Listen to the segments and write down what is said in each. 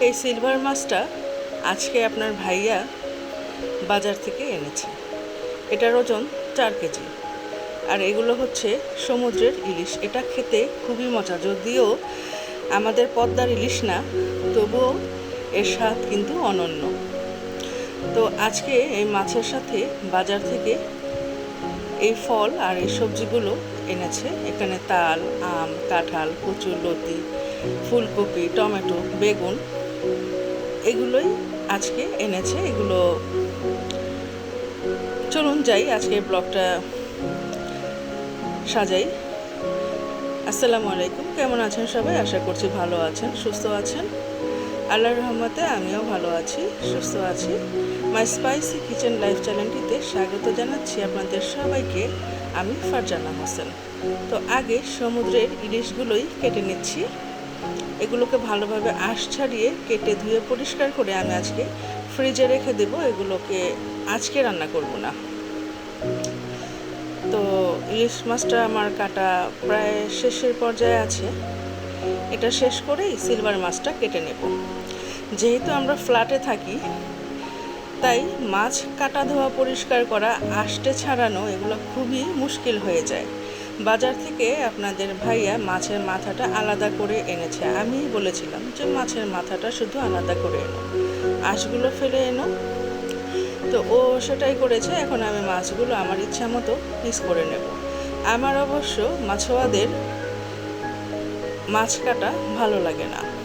এই সিলভার মাছটা আজকে আপনার ভাইয়া বাজার থেকে এনেছে। এটার ওজন চার কেজি। আর এগুলো হচ্ছে সমুদ্রের ইলিশ। এটা খেতে খুবই মজা। যদিও আমাদের পদ্মার ইলিশ না, তবুও এর স্বাদ কিন্তু অনন্য। তো আজকে এই মাছের সাথে বাজার থেকে এই ফল আর এই সবজিগুলো এনেছে। এখানে তাল, আম, কাঁঠাল, কচুর লতি, ফুলকপি, টমেটো, বেগুন এগুলোই আজকে এনেছে, এগুলো চলুন যাই, আজকে ব্লগটা সাজাই। আসসালামু আলাইকুম, কেমন আছেন সবাই? আশা করছি ভালো আছেন, সুস্থ আছেন। আল্লাহর রহমতে আমিও ভালো আছি, সুস্থ আছি। মাই স্পাইসি কিচেন লাইফ চ্যানেলটিতে স্বাগত জানাচ্ছি আপনাদের সবাইকে। আমি ফারজানা হোসেন। তো আগে সমুদ্রের ইলিশগুলোই কেটে নিচ্ছি। এগুলোকে ভালোভাবে আঁশ ছাড়িয়ে কেটে ধুয়ে পরিষ্কার করে আমি আজকে ফ্রিজে রেখে দেব। এগুলোকে আজকে রান্না করব না। তো ইলিশ মাছটা আমার কাটা প্রায় শেষের পর্যায়ে আছে। এটা শেষ করেই সিলভার মাছটা কেটে নেব। যেহেতু আমরা ফ্ল্যাটে থাকি, তাই মাছ কাটা ধোয়া পরিষ্কার করা আষ্টে ছাড়ানো এগুলো খুবই মুশকিল হয়ে যায়। বাজার থেকে আপনাদের ভাইয়া মাছের মাথাটা আলাদা করে এনেছে। আমি বলেছিলাম যে মাছের মাথাটা শুধু আলাদা করে এনো। আঁশগুলো ফেলে এনো। তো ও সেটাই করেছে, এখন আমি মাছগুলো আমার ইচ্ছা মতো পিস করে নেব। আমার অবশ্য মাছোয়াদের মাছ কাটা ভালো লাগে না।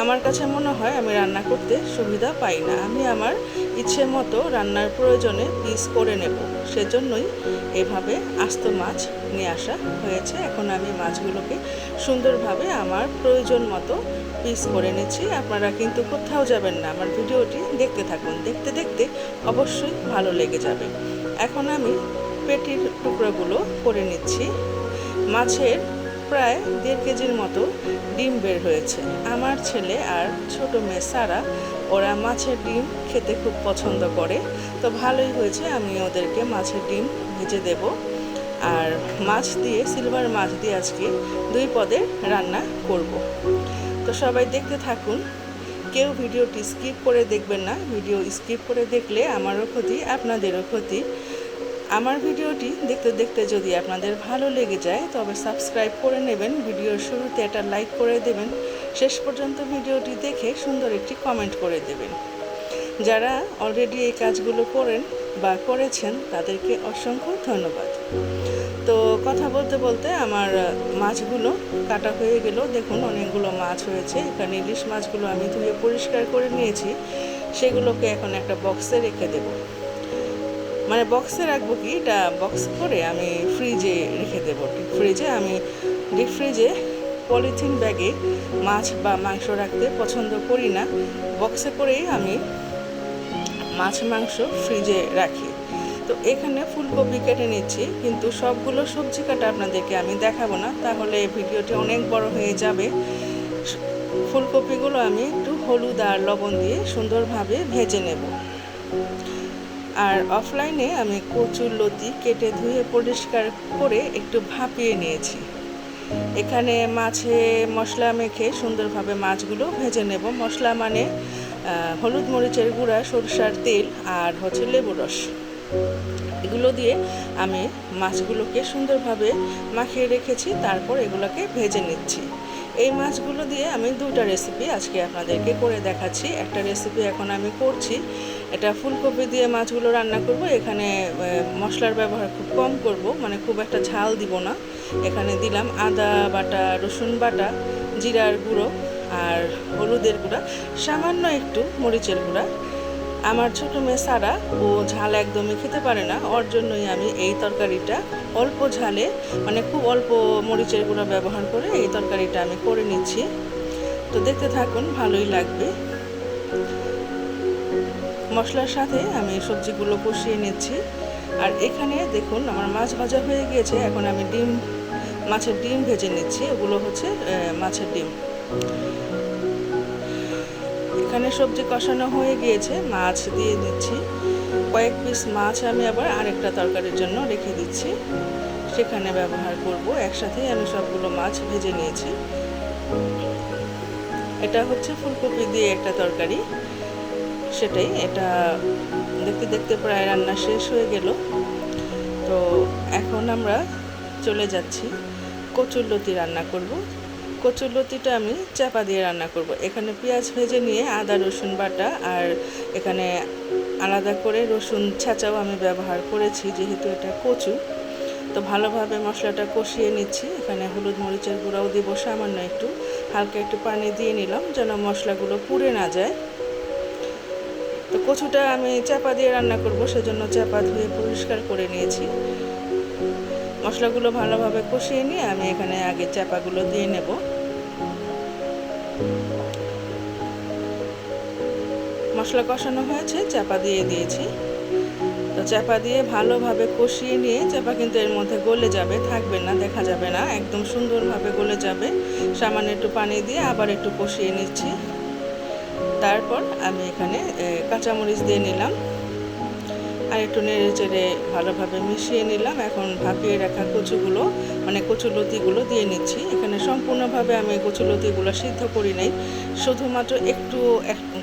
আমার কাছে মনে হয় আমি রান্না করতে সুবিধা পাই না। আমি আমার ইচ্ছে মতো রান্নার প্রয়োজনে পিস করে নেব। সেজন্যই এভাবে আস্ত মাছ নিয়ে আসা হয়েছে। এখন আমি মাছগুলোকে সুন্দরভাবে আমার প্রয়োজন মতো পিস করে নিচ্ছি। আপনারা কিন্তু কোথাও যাবেন না। আমার ভিডিওটি দেখতে থাকুন। দেখতে দেখতে অবশ্যই ভালো লেগে যাবে। এখন আমি পেটির টুকরোগুলো করে নিচ্ছি। মাছের প্রায় দেড় কেজির মতো ডিম বের হয়েছে। আমার ছেলে আর ছোট মেয়ে সারা, ওরা মাছের ডিম খেতে খুব পছন্দ করে। তো ভালোই হয়েছে, আমি ওদেরকে মাছের ডিম ভেজে দেব। আর মাছ দিয়ে, সিলভার মাছ দিয়ে আজকে দুই পদে রান্না করব। তো সবাই দেখতে থাকুন। কেউ ভিডিওটি স্কিপ করে দেখবেন না। ভিডিও স্কিপ করে দেখলে আমারও ক্ষতি, আপনাদেরও ক্ষতি। আমার ভিডিওটি দেখতে দেখতে যদি আপনাদের ভালো লেগে যায়, তবে সাবস্ক্রাইব করে নেবেন। ভিডিওর শুরুতে একটা লাইক করে দেবেন। শেষ পর্যন্ত ভিডিওটি দেখে সুন্দর একটি কমেন্ট করে দেবেন। যারা অলরেডি এই কাজগুলো করেন বা করেছেন, তাদেরকে অসংখ্য ধন্যবাদ। তো কথা বলতে বলতে আমার মাছগুলো কাটা হয়ে গেল। দেখুন, অনেকগুলো মাছ হয়েছে। এখানে ইলিশ মাছগুলো আমি ধুয়ে পরিষ্কার করে নিয়েছি। সেগুলোকে এখন একটা বক্সে রেখে দেবো। মানে বক্সে রাখব কি? এটা বক্স করে আমি ফ্রিজে রেখে দেবো। ফ্রিজে আমি ডিপ ফ্রিজে পলিথিন ব্যাগে মাছ বা মাংস রাখতে পছন্দ করি না। বক্সে করেই আমি মাছ, মাংস ফ্রিজে রাখি। তো এখানে ফুলকপি কেটে নিচ্ছি, কিন্তু সবগুলো সবজি কাটা আপনাদেরকে আমি দেখাবো না। তাহলে ভিডিওটি অনেক বড় হয়ে যাবে। ফুলকপিগুলো আমি একটু হলুদ আর লবণ দিয়ে সুন্দরভাবে ভেজে নেব। আর অফলাইনে আমি কচুর লতি কেটে ধুয়ে পরিষ্কার করে একটু ভাপিয়ে নিয়েছি। এখানে মাছে মশলা মেখে সুন্দরভাবে মাছগুলো ভেজে নেব। মশলা মানে হলুদ মরিচের গুঁড়া, সরষার তেল আর হচ্ছে লেবু রস। এগুলো দিয়ে আমি মাছগুলোকে সুন্দরভাবে মাখিয়ে রেখেছি, তারপর এগুলোকে ভেজে নিচ্ছি। এই মাছগুলো দিয়ে আমি দুটা রেসিপি আজকে আপনাদেরকে করে দেখাচ্ছি। একটা রেসিপি এখন আমি করছি। এটা ফুলকপি দিয়ে মাছগুলো রান্না করব। এখানে মশলার ব্যবহার খুব কম করব। মানে খুব একটা ঝাল দিব না। এখানে দিলাম আদা বাটা, রসুন বাটা, জিরার গুঁড়ো আর হলুদের গুঁড়া। সামান্য একটু মরিচের গুঁড়া। আমার ছোটো মেয়ে সারা, ও ঝাল একদমই খেতে পারে না। ওর জন্যই আমি এই তরকারিটা অল্প ঝালে মানে খুব অল্প মরিচের গুঁড়া ব্যবহার করে এই তরকারিটা আমি করে নিচ্ছি। তো দেখতে থাকুন, ভালোই লাগবে। মশলার সাথে আমি সবজিগুলো কষিয়ে নিচ্ছি। আর এখানে দেখুন, আমার মাছ ভাজা হয়ে গিয়েছে। এখন আমি ডিম, মাছের ডিম ভেজে নিচ্ছি। ওগুলো হচ্ছে মাছের ডিম। এখানে সবজি কষানো হয়ে গিয়েছে, মাছ দিয়ে দিচ্ছি। কয়েক পিস মাছ আমি আবার আরেকটা তরকারির জন্য রেখে দিচ্ছি। সেখানে ব্যবহার করব, একসাথেই আমি সবগুলো মাছ ভেজে নিয়েছি। এটা হচ্ছে ফুলকপি দিয়ে একটা তরকারি। সেটাই, এটা দেখতে দেখতে প্রায় রান্না শেষ হয়ে গেল। তো এখন আমরা চলে যাচ্ছি। কচুরলতি রান্না করব। কচুরলতিটা আমি চাপা দিয়ে রান্না করব। এখানে পেঁয়াজ ভেজে নিয়ে আদা, রসুন বাটা আর এখানে আলাদা করে রসুন ছাঁচাও আমি ব্যবহার করেছি, যেহেতু এটা কচু। তো ভালোভাবে মশলাটা কষিয়ে নিচ্ছি। এখানে হলুদ মরিচের গুঁড়াও দিব, সামান্য একটু, হালকা একটু পানি দিয়ে নিলাম যেন মশলাগুলো পুড়ে না যায়। তো কচুটা আমি চাপা দিয়ে রান্না করব, সেজন্য চাপা ধুয়ে পরিষ্কার করে নিয়েছি। মশলাগুলো ভালোভাবে কষিয়ে নিয়ে আমি এখানে আগে চাপাগুলো দিয়ে নেব। মশলা কষানো হয়েছে চাপা দিয়ে দিয়েছি। তো চাপা দিয়ে ভালোভাবে কষিয়ে নিয়ে চাপা কিন্তু এর মধ্যে গলে যাবে, থাকবে না, দেখা যাবে না, একদম সুন্দরভাবে গলে যাবে। সামান্য একটু পানি দিয়ে আবার একটু কষিয়ে নিচ্ছি। তারপর আমি এখানে কাঁচামরিচ দিয়ে নিলাম। আর একটু নেড়ে চেড়ে ভালোভাবে মিশিয়ে নিলাম। এখন ভাপিয়ে রাখা কচুগুলো মানে কচুলতিগুলো দিয়ে নিচ্ছি। এখানে সম্পূর্ণভাবে আমি কচুলতিগুলো সিদ্ধ করি নাই। শুধুমাত্র একটু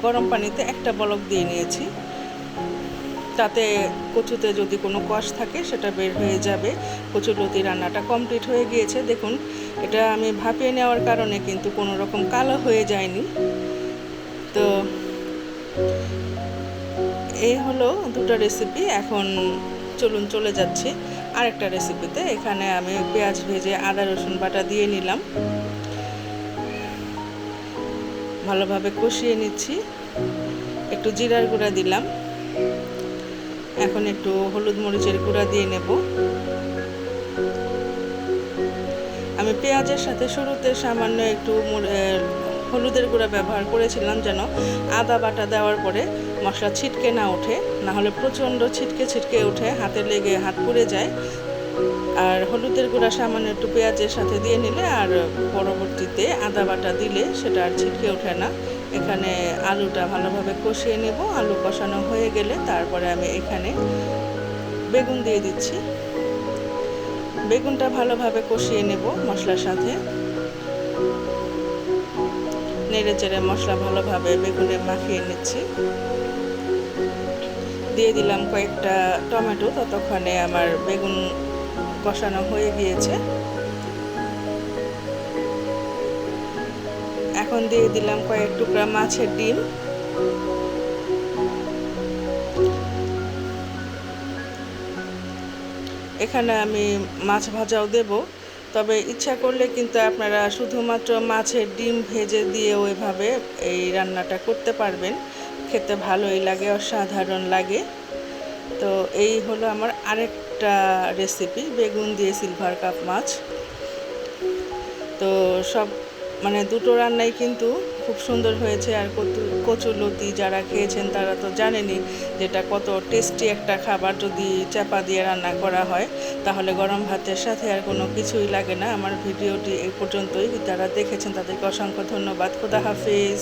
গরম পানিতে একটা বলক দিয়ে নিয়েছি। তাতে কচুতে যদি কোনো কষ থাকে, সেটা বের হয়ে যাবে। কচুলতি রান্নাটা কমপ্লিট হয়ে গিয়েছে। দেখুন, এটা আমি ভাপিয়ে নেওয়ার কারণে কিন্তু কোনো রকম কালো হয়ে যায়নি। তো এই হলো দুটো রেসিপি এখন চলুন চলে যাচ্ছি আরেকটা রেসিপিতে এখানে আমি পেঁয়াজ ভেজে আদা, রসুন বাটা দিয়ে নিলাম। ভালোভাবে কষিয়ে নিচ্ছি। একটু জিরার গুঁড়া দিলাম। এখন একটু হলুদ মরিচের গুঁড়া দিয়ে নেব। আমি পেঁয়াজের সাথে শুরুতে সামান্য একটু হলুদের গুঁড়া ব্যবহার করেছিলাম যেন আদা বাটা দেওয়ার পরে মশলা ছিটকে না ওঠে, না হলে প্রচণ্ড ছিটকে ছিটকে উঠে হাতে লেগে হাত পুড়ে যায়। আর হলুদের গুঁড়া সামান্য একটু পেঁয়াজের সাথে দিয়ে নিলে আর পরবর্তীতে আদা বাটা দিলে সেটা আর ছিটকে ওঠে না। এখানে আলুটা ভালোভাবে কষিয়ে নেব, আলু কষানো হয়ে গেলে তারপরে আমি এখানে বেগুন দিয়ে দিচ্ছি। বেগুনটা ভালোভাবে কষিয়ে নেব মশলার সাথে। নেড়ে চেড়ে মশলা ভালোভাবে বেগুনে মাখিয়ে নিচ্ছি। দিয়ে দিলাম কয়েকটা টমেটো, ততক্ষণে আমার বেগুন কষানো হয়ে গিয়েছে। এখন দিয়ে দিলাম কয়েক টুকরা মাছের ডিম। এখানে আমি মাছ ভাজাও দেব, তবে ইচ্ছা করলে কিন্তু আপনারা শুধুমাত্র মাছের ডিম ভেজে দিয়ে ওইভাবে এই রান্নাটা করতে পারবেন। খেতে ভালোই লাগে, অসাধারণ লাগে। তো এই হলো আমার আরেকটা রেসিপি বেগুন দিয়ে সিলভার কাপ মাছ। তো সব মানে দুটো রান্নাই কিন্তু খুব সুন্দর হয়েছে। আর কচু লতি যারা খেয়েছেন তারা তো জানেনই যেটা কত টেস্টি একটা খাবার যদি চাপা দিয়ে রান্না করা হয়, তাহলে গরম ভাতের সাথে আর কোনো কিছুই লাগে না। আমার ভিডিওটি এই পর্যন্তই। যারা দেখেছেন তাদেরকে অসংখ্য ধন্যবাদ। খোদা হাফিজ।